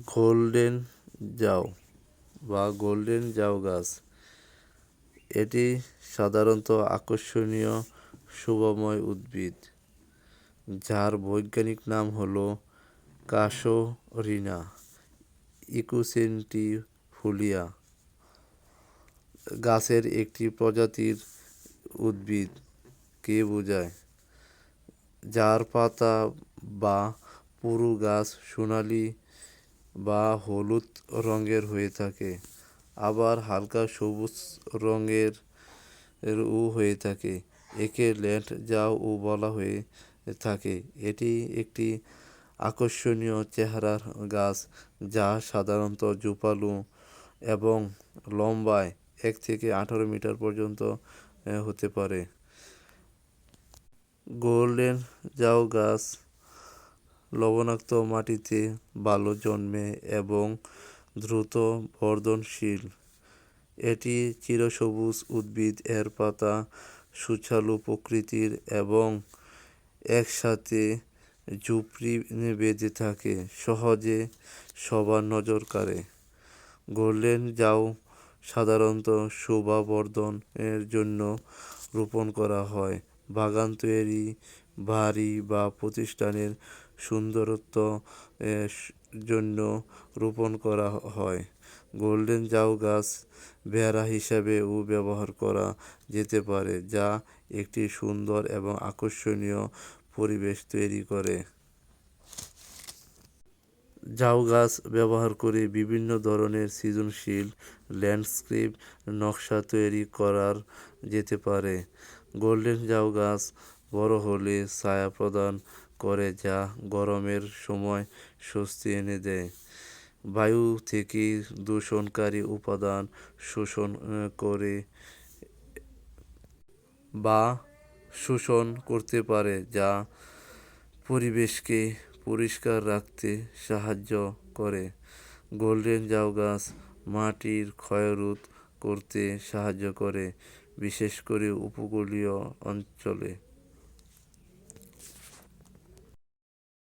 Golden জাউ বা golden জাউ গাছ। এটি সাধারণত আকর্ষণীয়, শোভাময় উদ্ভিদ, যার বৈজ্ঞানিক নাম হল কাশরিনা ইকুসেন্টিফোলিয়া। গাছের একটি প্রজাতির উদ্ভিদ, কে বোঝায়? যার পাতা বা পুরু গাছ সোনালী বা হলুদ রঙের হয়ে থাকে, আবার হালকা সবুজ রঙের ও হয়ে থাকে। একে ল্যান্ড জাউ বলা হয়ে থাকে। এটি একটি আকর্ষণীয় চেহারার গাছ যা সাধারণত ঝোপালো এবং লম্বায় এক থেকে আঠারো মিটার পর্যন্ত হতে পারে। গোল্ডেন জাউ গাছ লবণাক্ত মাটিতে ভালো জন্মে এবং দ্রুত বর্ধনশীল। এটি চিরসবুজ উদ্ভিদ এর পাতা, সুচালু প্রকৃতির এবং একসাথে ঝুপড়ি বেঁধে থাকে, সহজে সবার নজর কাড়ে। গোল্ডেন জাউ সাধারণত শোভাবর্ধনের জন্য রোপণ করা হয়। বাগান তৈরি, বাড়ি বা প্রতিষ্ঠানের সৌন্দর্যত জন্য রোপণ করা হয়। গোল্ডেন জাউ গাছ বেড়া হিসেবেও ব্যবহার করা যেতে পারে, যা একটি সুন্দর এবং আকর্ষণীয় পরিবেশ তৈরি করে। জাউ গাছ ব্যবহার করে বিভিন্ন ধরনের সৃজনশীল ল্যান্ডস্কেপ নকশা তৈরি করার যেতে পারে। গোল্ডেন জাউ গাছ বড় হলে ছায়া প্রদান করে যা গরমের সময় স্বস্তি এনে দেয়। বায়ু থেকে দূষণকারী উপাদান শোষণ করে বা শোষণ করতে পারে, যা পরিবেশকে পরিষ্কার রাখতে সাহায্য করে। গোল্ডেন জাউ গাছ মাটির ক্ষয়রোধ করতে সাহায্য করে, বিশেষ করে উপকূলীয় অঞ্চলে।